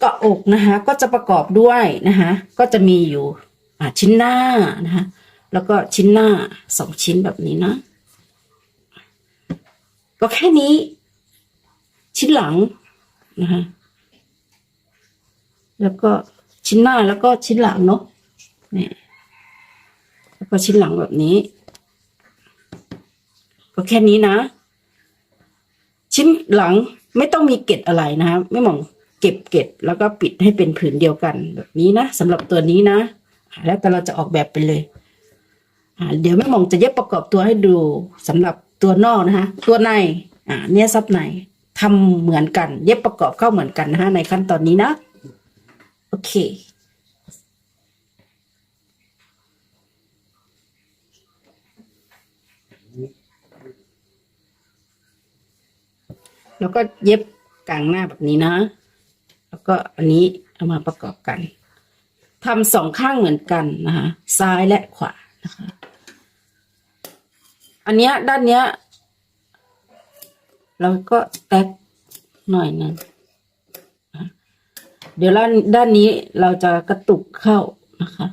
เกาะอกนะคะก็จะประกอบด้วยนะคะก็จะมีอยู่ชิ้นหน้านะคะแล้วก็ชิ้นหน้าสองชิ้นแบบนี้นะ ก็แค่นี้ ชิ้นหลังนะคะแล้วก็ชิ้นหน้าแล้วก็ชิ้นหลังเนาะนี่แล้วก็ชิ้นหลังแบบนี้ ก็แค่นี้นะ ชิ้นหลังไม่ต้องมีเกล็ดอะไรนะคะไม่หมอง เก็บเกล็ดแล้วก็ปิดให้เป็นผืนเดียวกันแบบนี้นะสำหรับตัวนี้นะอ่าแล้วแต่เราจะออกแบบไปเลยอ่าเดี๋ยวแม่มองจะเย็บประกอบตัวให้ดูสำหรับตัวนอกนะคะตัวในอ่าเนี่ยซับในทำเหมือนกัน เย็บประกอบเข้าเหมือนกันนะคะในขั้นตอนนี้นะโอเคแล้วก็เย็บกลางหน้าแบบนี้นะ แล้วก็อันนี้เอามาประกอบกันทำสองข้างเหมือนกันนะคะซ้ายและขวานะคะ อันเนี้ยด้านเนี้ยเราก็แตกหน่อยนึงเดี๋ยวด้านด้านนี้เราจะกระตุกเข้านะคะ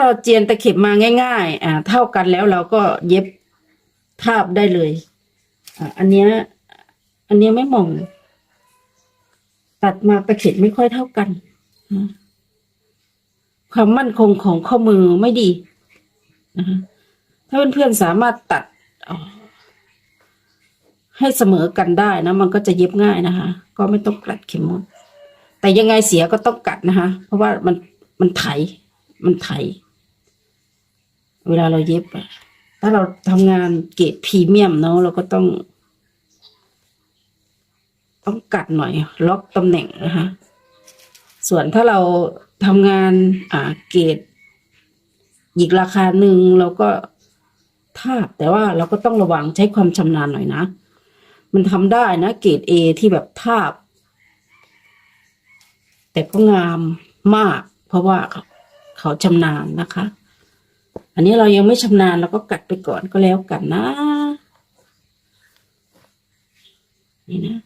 าเราเจียนตะเข็บมาง่าย ๆ อ่า เท่ากันแล้วเราก็เย็บทาบได้เลยอ่าอันเนี้ยอันเนี้ยไม่มอง ตัดมาตะเข็บไม่ค่อยเท่ากันความมั่นคงของข้อมือไม่ดีนะคะถ้าเพื่อนๆสามารถตัดให้เสมอกันได้นะ มันก็จะเย็บง่ายนะคะ ก็ไม่ต้องกัดเข็มมดแต่ยังไงเสียก็ต้องกัดนะคะ เพราะว่ามันมันไถ มันไถ เวลาเราเย็บอะถ้าเราทำงานเกรดพรีเมียมเนาะเราก็ต้อง ต้องกัดหน่อย ล็อกตำแหน่งนะคะส่วนถ้าเราทำงานอ่าเกรดอีกราคาหนึ่งเราก็ทาบแต่ว่าเราก็ต้องระวังใช้ความชำนาญหน่อยนะ มันทำได้นะเกรดเอที่แบบทาบ แต่ก็งามมาก เพราะว่าเขาเขาชำนาญนะคะ อันนี้เรายังไม่ชำนาญเราก็กัดไปก่อนก็แล้วกันนะ นี่นะ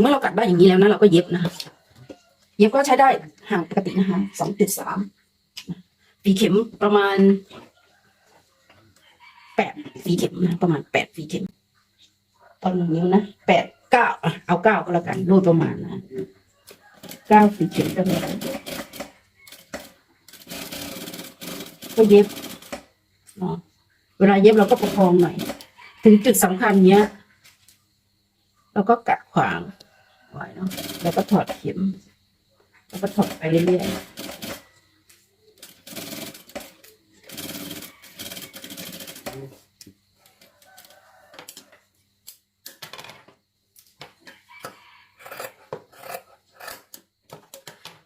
เมื่อเรากัดได้อย่างนี้แล้วนะเราก็เย็บนะเย็บก็ใช้ได้ห่างปกตินะคะสองจุดสามฝีเข็มประมาณแปดฝีเข็มนะประมาณแปดฝีเข็มตอนหนึ่งนิ้วนะแปดเก้าเอาเก้าก็แล้วกันรูดประมาณนะเก้าฝีเข็มก็ได้ก็เย็บเวลาเย็บเราก็ประคองหน่อย ถึงจุดสำคัญเนี้ยแล้วก็กัดขวาง ไว้เนาะแล้วก็ถอดเข็ม แล้วก็ถอดไปเรื่อยๆ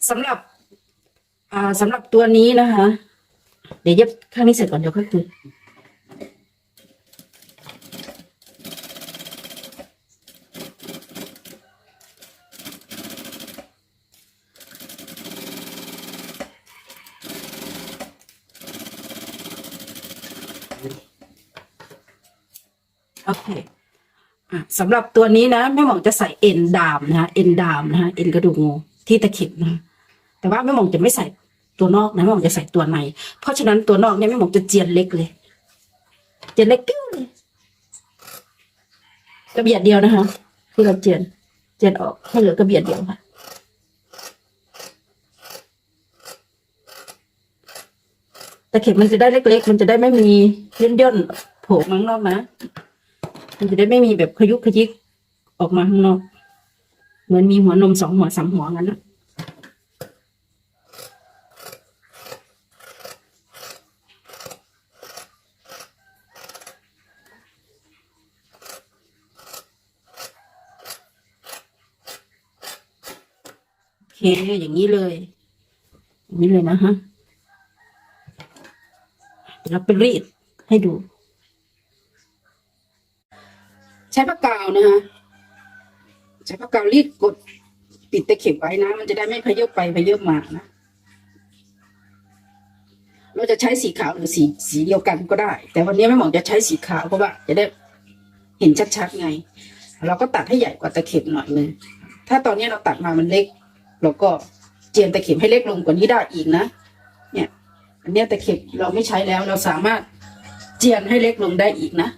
สำหรับอ่าสำหรับตัวนี้นะคะ เดี๋ยวเย็บข้างนี้เสร็จก่อนเดี๋ยวค่อยคุย โอเคอะสำหรับตัวนี้นะแม่หมองจะใส่เอ็นดามนะคะเอ็นดามนะคะเอ็นกระดูกงูที่ตะเข็บนะแต่ว่าแม่หมองจะไม่ใส่ตัวนอกนะแม่หมองจะใส่ตัวใน เพราะฉะนั้นตัวนอกเนี่ยแม่หมองจะเจียนเล็กเลย เจียนเล็กกิ้วเลยกระเบียดเดียวนะคะที่เราเจียน เจียนออกให้เหลือกระเบียดเดียวค่ะต่เข็มมันจะได้เล็กๆ มันจะได้ไม่มีย่นย่นๆโผล่มาข้งนอกนะ มันจะได้ไม่มีแบบขยุกขยิกออกมาข้างนอก เหมือนมีหัวนมสองหัวสามหัวงั้นนะเคอย่างนี้เลยอย่างนี้เลยนะฮะเดี๋ยวเราไปรีดให้ดู ใช้ผ้ากกาวนะคะใช้ผ้ากกาวรีดกดปิดตะเข็บไว้นะ มันจะได้ไม่พยบไปพยบมานะเราจะใช้สีขาวหรือสีสีเดียวกันก็ได้ แต่วันนี้แม่หมอจะใช้สีขาวเพราะว่า จะได้เห็นชัดๆไง เราก็ตัดให้ใหญ่กว่าตะเข็บหน่อยนึงถ้าตอนนี้เราตัดมามันเล็ก เราก็เจียนตะเข็บให้เล็กลงกว่านี้ได้อีกนะ เนี่ย อันนี้ตะเข็บเราไม่ใช้แล้วเราสามารถเจียนให้เล็กลงได้อีกนะ